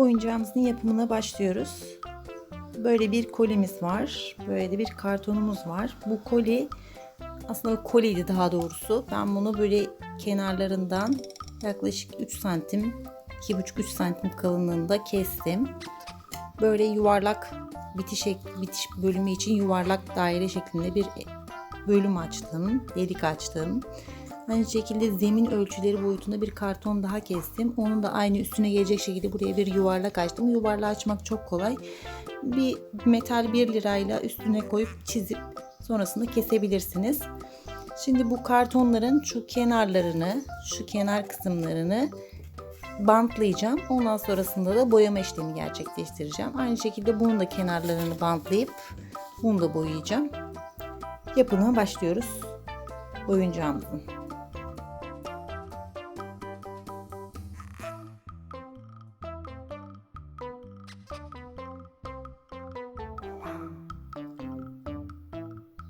Oyuncağımızın yapımına başlıyoruz. Böyle bir kolimiz var. Böyle de bir kartonumuz var. Bu koli aslında koliydi daha doğrusu. Ben bunu böyle kenarlarından yaklaşık 3 santim 2,5-3 santim kalınlığında kestim. Böyle yuvarlak bitiş, bitiş bölümü için yuvarlak daire şeklinde bir bölüm açtım. Delik açtım. Aynı şekilde zemin ölçüleri boyutunda bir karton daha kestim. Onun da aynı üstüne gelecek şekilde buraya bir yuvarlak açtım. Yuvarlağı açmak çok kolay. Bir metal 1 lirayla üstüne koyup çizip sonrasında kesebilirsiniz. Şimdi bu kartonların şu kenarlarını, şu kenar kısımlarını bantlayacağım. Ondan sonrasında da boyama işlemi gerçekleştireceğim. Aynı şekilde bunun da kenarlarını bantlayıp bunu da boyayacağım. Yapımına başlıyoruz oyuncağımızın.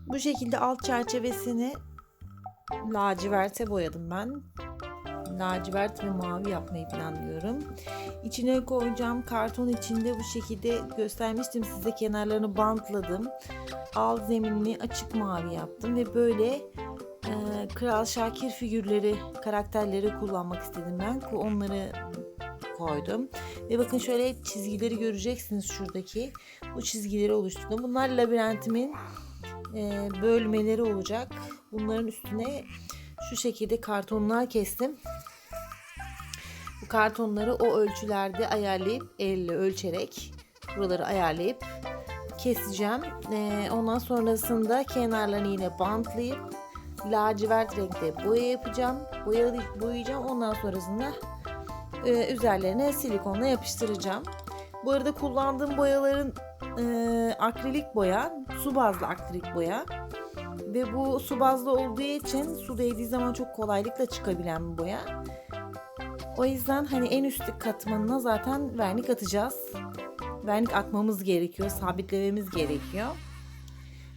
Bu şekilde alt çerçevesini laciverte boyadım ben. Lacivert ve mavi yapmayı planlıyorum. İçine koyacağım karton içinde bu şekilde göstermiştim size kenarlarını bantladım. Alt zeminini açık mavi yaptım ve böyle e, Kral Şakir figürleri, karakterleri kullanmak istedim ben. Onları koydum. Ve bakın şöyle çizgileri göreceksiniz şuradaki. Bu çizgileri oluşturdum. Bunlar labirentimin e, bölmeleri olacak. Bunların üstüne şu şekilde kartonlar kestim. Bu kartonları o ölçülerde ayarlayıp elle ölçerek buraları ayarlayıp keseceğim. E, ondan sonrasında kenarlarını yine bantlayıp lacivert renkte boya yapacağım. Boya, boyayacağım. Ondan sonrasında e, üzerlerine silikonla yapıştıracağım. Bu arada kullandığım boyaların e, akrilik boya, su bazlı akrilik boya. Ve bu su bazlı olduğu için su değdiği zaman çok kolaylıkla çıkabilen bir boya. O yüzden hani en üstlük katmanına zaten vernik atacağız. Vernik atmamız gerekiyor, sabitlememiz gerekiyor.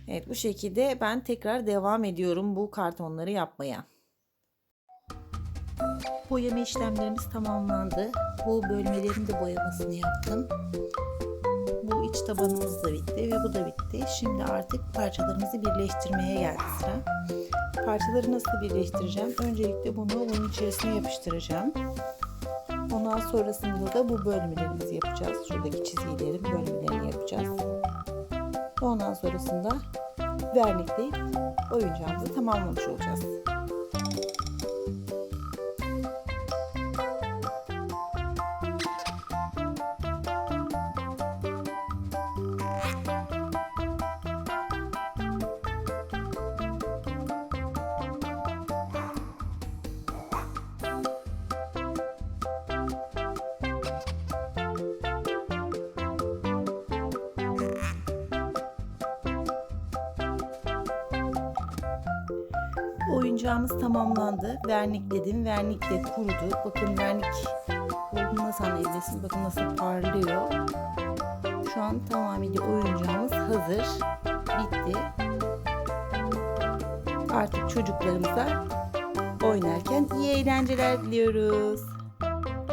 Evet bu şekilde ben tekrar devam ediyorum bu kartonları yapmaya. Boyama işlemlerimiz tamamlandı. Bu bölmelerin de boyamasını yaptım. Bu iç tabanımız da bitti ve bu da bitti. Şimdi artık parçalarımızı birleştirmeye geldi sıra. Parçaları nasıl birleştireceğim? Öncelikle bunu bunun içerisine yapıştıracağım. Ondan sonrasında da bu bölmelerimizi yapacağız. Şuradaki çizgilerin bölmelerini yapacağız. Ondan sonrasında vernikleyip oyuncağımızı tamamlamış olacağız. Oyuncağımız tamamlandı. Vernikledim. Vernik de kurudu. Bakın vernik kurduğunu nasıl anlayabilirsiniz? Bakın nasıl parlıyor. Şu an tamamıyla oyuncağımız hazır. Bitti. Artık çocuklarımıza oynarken iyi eğlenceler diliyoruz.